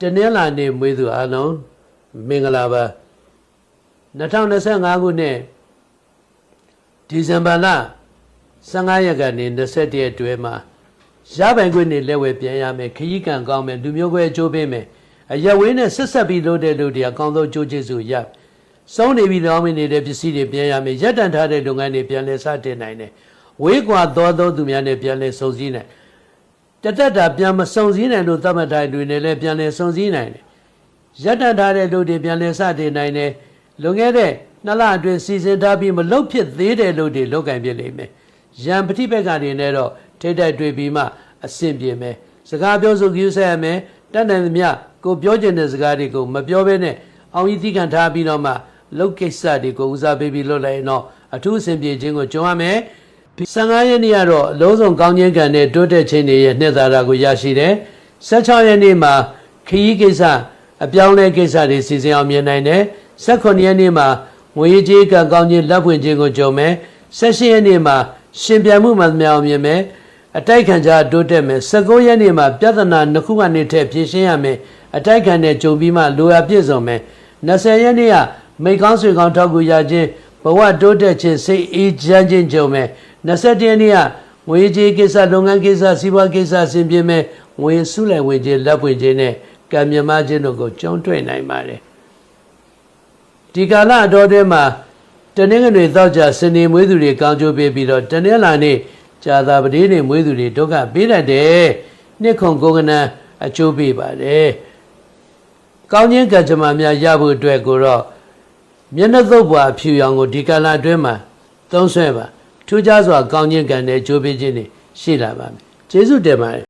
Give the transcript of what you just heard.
တနင်္လာနေ့မွေးသူအားလုံးမင်္ဂလာပါ2025ခုနှစ်ဒီဇင်ဘာလ15ရက်ကနေ21ရက်တွဲမှာရပိုင်ခွင့်နေလက်ဝဲပြန်ရမယ်ခရီးကံကောင်းမယ်လူမျိုးခွဲအကျိုးပေးမယ်အရက်ဝင်းနဲ့ဆက်ဆက်ပြီးလုပ်တဲ့လူတွေအကောင်းဆုံးကြိုးကျေစုရစောင်းနေပြီးလောင်းမနေတဲ့ပစ္စည်းတွေပြန်ရမယ်ရက်တန်ထားတဲ့လုပ်ငန်းတွေပြန်လဲစတင်နိုင်တယ်ဝေးကွာသောသောသူများနဲ့ပြန်လဲစုံစည်းနိုင်တ တက်တာပြန်မစုံစည်းနိုင်လို့သတ်မှတ်တိုင်းတွေနဲ့လည်းပြန်လဲစုံစည်းနိုင်တယ်။ရက်တန်ထားတဲ့လူတွေပြန်လဲစတင်နိုင်တယ်။လွန်ခဲ့တဲ့နှစ်လအတွင်းစီစဉ်ထားပြီးမလုတ်ဖြစ်သေးတဲ့လူတွေလုတ်ကင်ပြလိမ့်မယ်။ရန်ပฏิပက္ခတွေနဲ့တော့ထိတ်တိုက်တွေ့ပြီးမှအဆင်ပြေမယ်။စကားပြောဆိုကြည့်ဆက်ရမယ်။တတ်နိုင်သမျှကိုပြောချင်တဲ့စကားတွေကိုမပြောဘဲနဲ့အောင်ကြီးသီးခံထားပြီးတော့မှလုတ်ကိစ္စတွေကိုဦးစားပေးပြီးလုပ်လိုက်ရင်တော့အထူးအဆင်ပြေခြင်းကိုကြုံရမယ်။ 15ရက်နေ့ကတော့အလုံးစုံကောင်းခြင်းကံနဲ့တိုးတက်ခြင်းတွေရဲ့နှစ်သာရကိုရရှိတယ်။16ရက်နေ့မှာခရီးကိစ္စအပြောင်းလဲကိစ္စတွေစီစဉ်အောင်မြင်နိုင်တယ်။18ရက်နေ့မှာငွေကြေးကံကောင်းခြင်းလက်ဖွင့်ခြင်းကိုကြုံမယ်။18ရက်နေ့မှာရှင်ပြန်မှုမှန်သမျှအောင်မြင်မယ်။အတိုက်ခံကြတိုးတက်မယ်။19ရက်နေ့မှာပြဿနာနှစ်ခုကနေထက်ဖြေရှင်းရမယ်။အတိုက်ခံနဲ့ကြုံပြီးမှလိုရာပြည့်စုံမယ်။20ရက်နေ့ကမိတ်ကောင်းဆွေကောင်းထောက်ကူရခြင်းဘဝတိုးတက်ခြင်းစိတ်အေးချမ်းခြင်းကြုံမယ် 21ရက်နေ့ကငွေကြေးကိစ္စလုပ်ငန်းကိစ္စစီးပွားကိစ္စဆင်ပြေမယ်ငွေစုလိုက်ဝင်ခြင်းလက်ပွင့်ခြင်းနဲ့ကံမြမခြင်းတို့ကိုကျုံတွေ့နိုင်ပါတယ်ဒီကာလအတော်တွင်းမှာတနင်္ဂနွေသောကြစနေမွေးသူတွေကောင်းကျိုးပေးပြီးတော့တနင်္လာနေ့ဇာတာပတိနေ့မွေးသူတွေဒုက္ခပေးတတ်တယ်နှစ်ခုကိုကနန်းအကျိုးပေးပါတယ်ကောင်းခြင်းကံကြမ္မာများရဖို့အတွက်ကိုတော့မျက်နှာသုတ်ပွားဖြူရောင်ကိုဒီကလာအတွင်းမှာသုံးဆွဲပါ ထူးခြားစွာကောင်းခြင်းကံနဲ့ကြိုးပေးခြင်းတွေရှိလာပါမယ်ကျေးဇူးတင်ပါတယ်